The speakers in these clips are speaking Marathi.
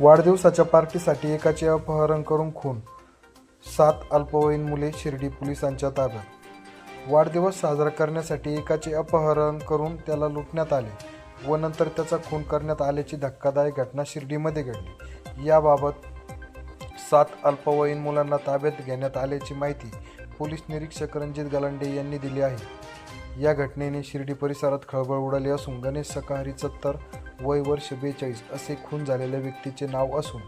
वाढदिवसाच्या पार्टीसाठी एकाचे अपहरण करून खून. सात अल्पवयीन मुले शिर्डी पोलिसांच्या ताब्यात. वाढदिवस साजरा करण्यासाठी एकाचे अपहरण करून त्याला लुटण्यात आले व नंतर त्याचा खून करण्यात आल्याची धक्कादायक घटना शिर्डीमध्ये घडली. याबाबत सात अल्पवयीन मुलांना ताब्यात घेण्यात आल्याची माहिती पोलीस निरीक्षक रणजित गलांडे यांनी दिली आहे. या घटनेने शिर्डी परिसरात खळबळ उडाली असून गणेश सकाहरी चत्तर वय वर्ष बेचाळीस असे खून झालेल्या व्यक्तीचे नाव असून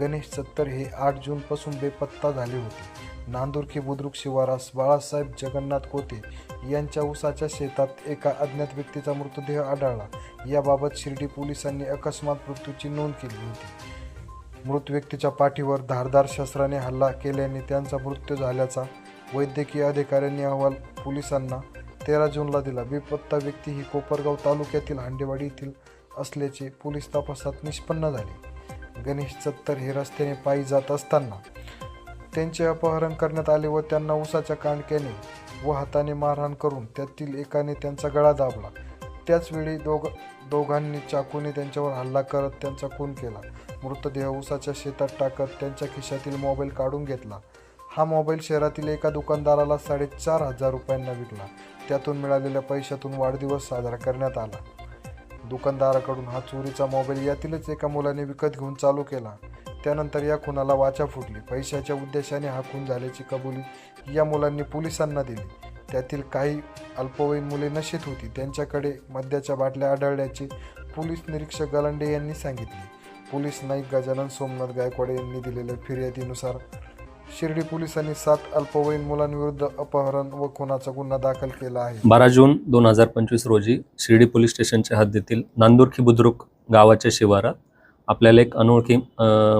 गणेश सत्तर हे आठ जूनपासून बेपत्ता झाले होते. नांदुरकी बुद्रुक शिवारास बाळासाहेब जगन्नाथ कोते यांच्या उसाच्या शेतात एका अज्ञात व्यक्तीचा मृतदेह आढळला. याबाबत शिर्डी पोलिसांनी अकस्मात मृत्यूची नोंद केली होती. मृत व्यक्तीच्या पाठीवर धारदार शस्त्राने हल्ला केल्याने त्यांचा मृत्यू झाल्याचा वैद्यकीय अधिकाऱ्यांनी अहवाल पोलिसांना तेरा जूनला दिला. बेपत्ता व्यक्ती ही कोपरगाव तालुक्यातील हांडेवाडी येथील असल्याचे पोलीस तपासात निष्पन्न झाले. गणेश चत्तर हे रस्त्याने पायी जात असताना त्यांचे अपहरण करण्यात आले व त्यांना उसाच्या कांडक्याने व हाताने मारहाण करून त्यातील एकाने त्यांचा गळा दाबला. त्याचवेळी दोघ दोघांनी चाकूने त्यांच्यावर हल्ला करत त्यांचा खून केला. मृतदेह उसाच्या शेतात टाकत त्यांच्या खिशातील मोबाईल काढून घेतला. हा मोबाईल शहरातील एका दुकानदाराला साडेचार हजार रुपयांना विकला. त्यातून मिळालेल्या पैशातून वाढदिवस साजरा करण्यात आला. दुकानदाराकडून हा चोरीचा मोबाईल यातीलच एका मुलाने विकत घेऊन चालू केला. त्यानंतर या खुनाला वाचा फुटली. पैशाच्या उद्देशाने हा खून झाल्याची कबुली या मुलांनी पोलिसांना दिली. त्यातील काही अल्पवयीन मुले नशेत होती. त्यांच्याकडे मद्याच्या बाटल्या आढळल्याचे पोलीस निरीक्षक गलांडे यांनी सांगितले. पोलीस नाईक गजानन सोमनाथ गायकवाड यांनी दिलेल्या फिर्यादीनुसार शिर्डी पोलिसांनी सात अल्पवयीन मुलांविरुद्ध अपहरण व खुनाचा गुन्हा दाखल केला आहे. बारा जून दोन हजार पंचवीस रोजी शिर्डी पोलीस स्टेशनच्या हद्दीतील नांदुरखी बुद्रुक गावाच्या शिवारात आपल्याला एक अनोळखी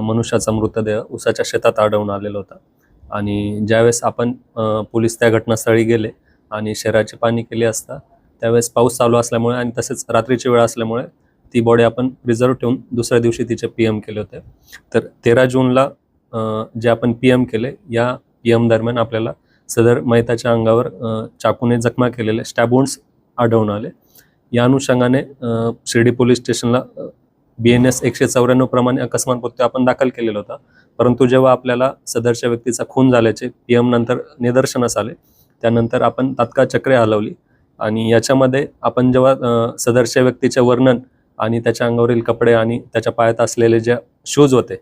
मनुष्याचा मृतदेह उसाच्या शेतात आढळून आलेला होता. आणि ज्यावेळेस आपण पोलीस त्या घटनास्थळी गेले आणि शहराची पाणी केली असता त्यावेळेस पाऊस चालू असल्यामुळे आणि तसेच रात्रीची वेळ असल्यामुळे ती बॉडी आपण रिझर्व ठेवून दुसऱ्या दिवशी तिचे पी एम केले होते. तर तेरा जूनला जे आपण पी एम केले या पी एम दरम्यान आपल्याला सदर मैताच्या अंगावर चाकूने जखमा केलेले स्टॅबोन्स आढळून आले. या अनुषंगाने शिर्डी पोलीस स्टेशनला बी एन एस एकशे चौऱ्याण्णव प्रमाणे अकस्मात मृत्यू आपण दाखल केलेला होता. परंतु जेव्हा आपल्याला सदरच्या व्यक्तीचा खून झाल्याचे पी एम नंतर निदर्शनास आले त्यानंतर आपण तात्काळ चक्रे हलवली आणि याच्यामध्ये आपण जेव्हा सदरच्या व्यक्तीचे वर्णन आणि त्याच्या अंगावरील कपडे आणि त्याच्या पायात असलेले जे शूज होते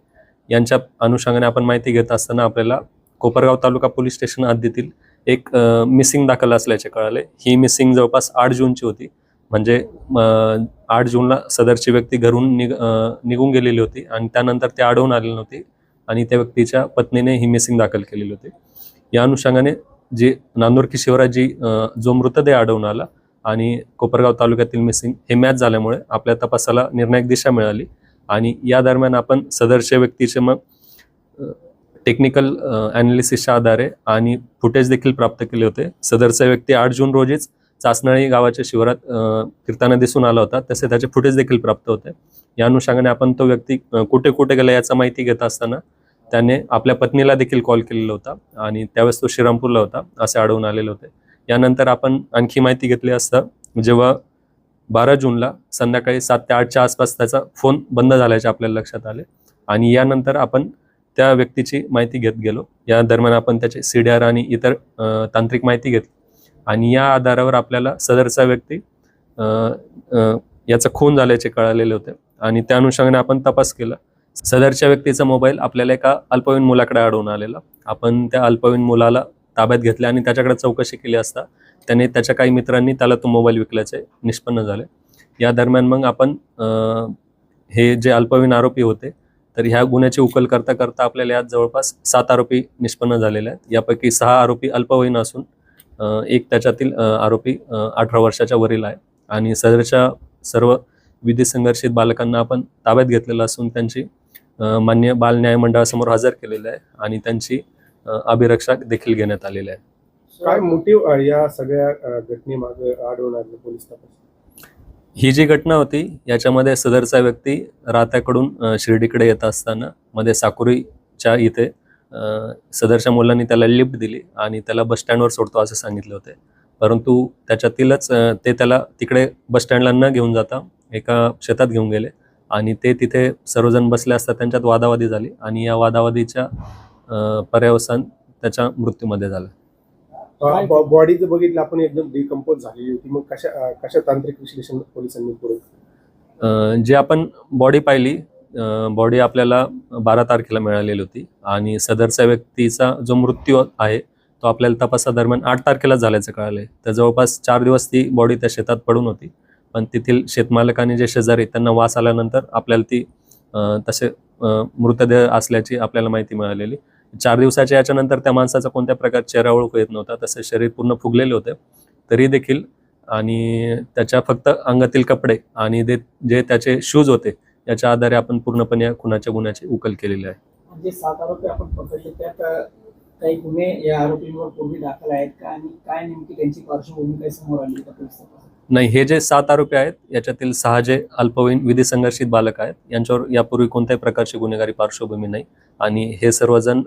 यांच्या अनुषंगाने आपण माहिती घेत असताना आपल्याला कोपरगाव तालुका पोलीस स्टेशन हद्दीतील एक मिसिंग दाखल असल्याचे कळाले. ही मिसिंग जवळपास आठ जूनची होती. म्हणजे आठ जूनला सदरची व्यक्ती घरून निग निघून गेलेली होती आणि त्यानंतर ती आढळून आलेली नव्हती आणि त्या व्यक्तीच्या पत्नीने ही मिसिंग दाखल केलेली होती. या अनुषंगाने जी नांदुरकी शिवरात जी जो मृतदेह आढळून आला आणि कोपरगाव तालुक्यातील मिसिंग हे मॅच झाल्यामुळे आपल्या तपासाला निर्णायक दिशा मिळाली. आणि या दरम्यान आपण सदरच्या व्यक्तीचे मग टेक्निकल अनालिसिसच्या आधारे आणि फुटेज देखील प्राप्त केले होते. सदरचा व्यक्ती आठ जून रोजीच चाचनाळी गावाच्या शिवारात फिरताना दिसून आला होता. तसे त्याचे फुटेज देखील प्राप्त होते. या अनुषंगाने आपण तो व्यक्ती कुठे कुठे गेला याचा माहिती घेत असताना त्याने आपल्या पत्नीला देखील कॉल केलेला होता आणि त्यावेळेस तो श्रीरामपूरला होता असे आढळून आलेले होते. यानंतर आपण आणखी माहिती घेतली असता जेव्हा बारा जूनला संध्याकाळी सात ते आठच्या आसपास त्याचा फोन बंद झाल्याचे आपल्याला लक्षात आले. आणि यानंतर आपण त्या व्यक्तीची माहिती घेत गेलो. या दरम्यान आपण त्याचे सी डी आर आणि इतर तांत्रिक माहिती घेतली. आणि या आधारावर आपल्याला सदरचा व्यक्ती याचा खून झाल्याचे कळालेले होते. आणि त्या अनुषंगाने आपण तपास केला. सदरच्या व्यक्तीचा मोबाईल आपल्याला एका अल्पवयीन मुलाकडे आढळून आलेला. आपण त्या अल्पवयीन मुलाला ताब्यात घेतले आणि त्याच्याकडे चौकशी केली असता त्याने त्याच्या काही मित्रांनी त्याला तो मोबाईल विकल्याचे निष्पन्न झाले. या दरम्यान मग आपण हे जे अल्पवयीन आरोपी होते तर ह्या गुन्ह्याची उकल करता करता आपल्याला यात जवळपास सात आरोपी निष्पन्न झालेले आहेत. यापैकी सहा आरोपी अल्पवयीन असून एक त्याच्यातील आरोपी अठरा वर्षाच्या वरील आहे. आणि सदरच्या सर्व विधी संघर्षित बालकांना आपण ताब्यात घेतलेलं असून त्यांची मान्य बाल न्याय मंडळासमोर हजर केलेलं आहे आणि त्यांची अभिरक्षा देखील घेण्यात आलेली आहे. काय मोटिव्ह या सगळ्या घटनेमागे आढळून आले पोलीस तपास? ही जी घटना होती याच्यामध्ये सदरचा व्यक्ती राहत्याकडून शिर्डीकडे येत असताना मध्ये साकुरीच्या इथे सदरच्या मुलांनी त्याला लिफ्ट दिली आणि त्याला बस स्टँडवर सोडतो असं सांगितले होते. परंतु त्याच्यातीलच ते त्याला तिकडे बस स्टँडला न घेऊन जाता एका शेतात घेऊन गेले आणि ते तिथे सर्वजण बसले असता त्यांच्यात वादावादी झाली आणि या वादावादीच्या पर्यावसान त्याच्या मृत्यूमध्ये झाला. बॉडी जर बघितलं आपण एकदम डिकम्पोज झालेली होती. मग कशा कशा तांत्रिक विश्लेषण पोलिसांनी अ, जे आपण बॉडी पाहिली बॉडी आपल्याला बारा तारखेला मिळालेली होती. आणि सदरच्या व्यक्तीचा जो मृत्यू आहे तो आपल्याला तपासादरम्यान आठ तारखेला झाल्याचं कळालंय. तर जवळपास चार दिवस ती बॉडी त्या शेतात पडून होती. पण तेथील शेतमालक आणि जे शेजारी त्यांना वास आल्यानंतर आपल्याला ती तसे मृतदेह असल्याची आपल्याला माहिती मिळालेली. चार दिवसाच्या याच्यानंतर त्या माणसाचा कोणत्या प्रकार चेहरा ओळख येत नव्हता तसे शरीर पूर्ण फुगलेले होते. तरी देखील आणि त्याच्या फक्त अंगातील कपडे आणि ते जे त्याचे शूज होते याच्या आधारे आपण पूर्णपणे या खुनाच्या गुन्ह्याची उकल केलेली आहे. जे सात आरोपी आपण पकडले त्यात काही गुन्हे या आरोपींवर पूर्वी दाखल आहेत का? आणि काय नेमकी त्यांची पार्श्वभूमी काय समोर आली त्या नाही हे जे सात आरोपी आहेत याच्यातील सहा जे अल्पवयीन विधी संघर्षित बालक आहेत यांच्यावर यापूर्वी कोणत्याही प्रकारची गुन्हेगारी पार्श्वभूमी नाही. आणि हे सर्वजण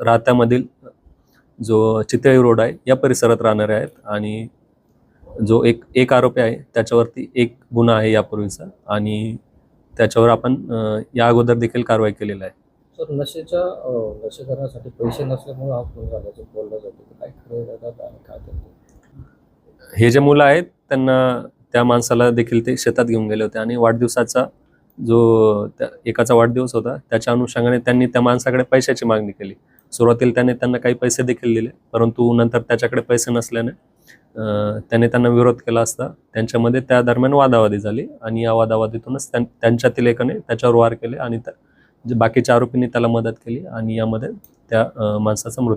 राहत्यामधील जो चितळी रोड आहे या परिसरात राहणारे आहेत. आणि जो एक एक आरोपी आहे त्याच्यावरती एक गुन्हा आहे यापूर्वीचा. आणि त्याच्यावर आपण या अगोदर देखील कारवाई केलेली आहे. सर नशेच्या अं, नशे करण्यासाठी पैसे नसल्यामुळे हा खून झाल्याचं बोललं जातं. काय खरं का आणि काय हे जे मुलं आहेत त्यांना त्या माणसाला देखील ते शेतात घेऊन गेले होते. आणि वाढदिवसाचा जो त्या एकाचा वाढदिवस होता त्याच्या अनुषंगाने त्यांनी त्या माणसाकडे पैशाची मागणी केली. सुरुवातीला त्याने त्यांना काही पैसे देखील दिले परंतु नंतर त्याच्याकडे पैसे नसल्याने त्याने त्यांना विरोध केला असता. त्यांच्यामध्ये त्या दरम्यान वादावादी झाली आणि या वादावादीतूनच त्यांच्यातील एकाने त्याच्यावर वार केले आणि त्या- बाकीच्या आरोपींनी त्याला मदत केली आणि यामध्ये त्या माणसाचा मृत्यू